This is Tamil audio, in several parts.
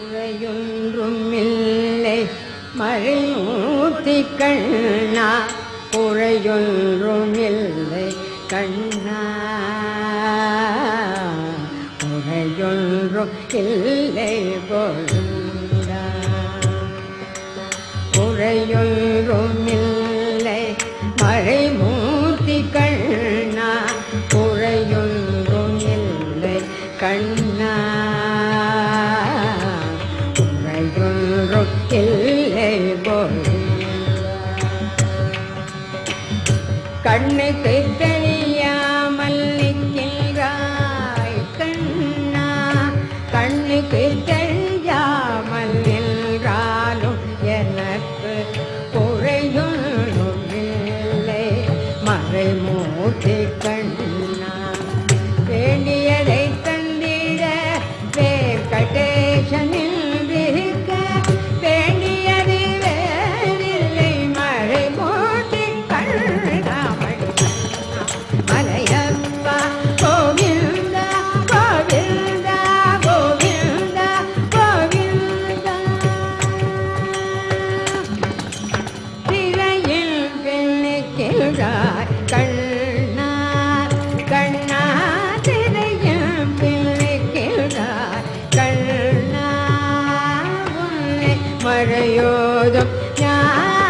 உழையொன்றுமில்லை மழை ஊத்தி கண்ணா உழையொன்றுமில்லை கண்ணா. உழையொன்றும் இல்லை பொருந்தா உழையொன்றுமில்லை மழை மூர்த்தி கண்ணா உழையொன்றும் இல்லை கண்ணா. கண்ணுக்கு தெரியாமல் நிற்கின்றாய் கண்ணா. கண்ணுக்கு தெரியாமல் நின்றாலும் எனக்கு குறையும் இல்லை. மறைமூட்டி கண் പ്രയോജം ഞാൻ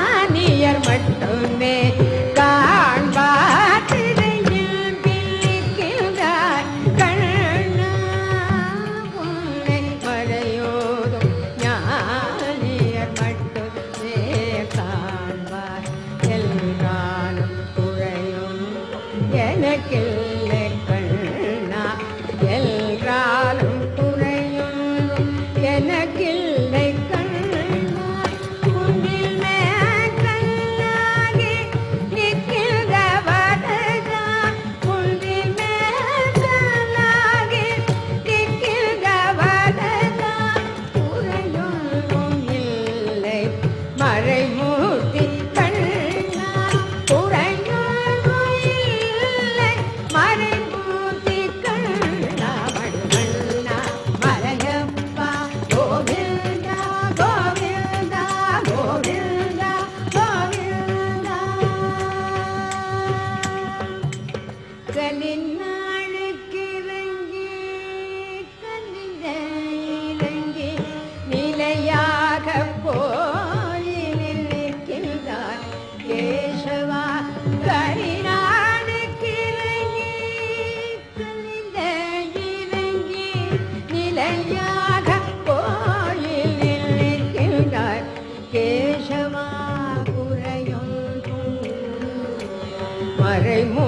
மறைமோ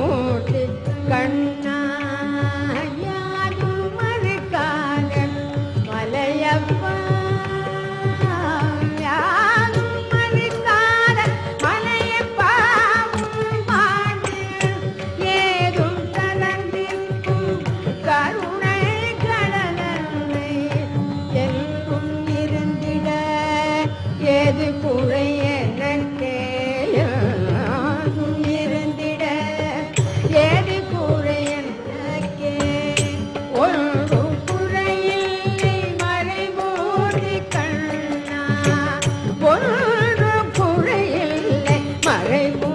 Parei,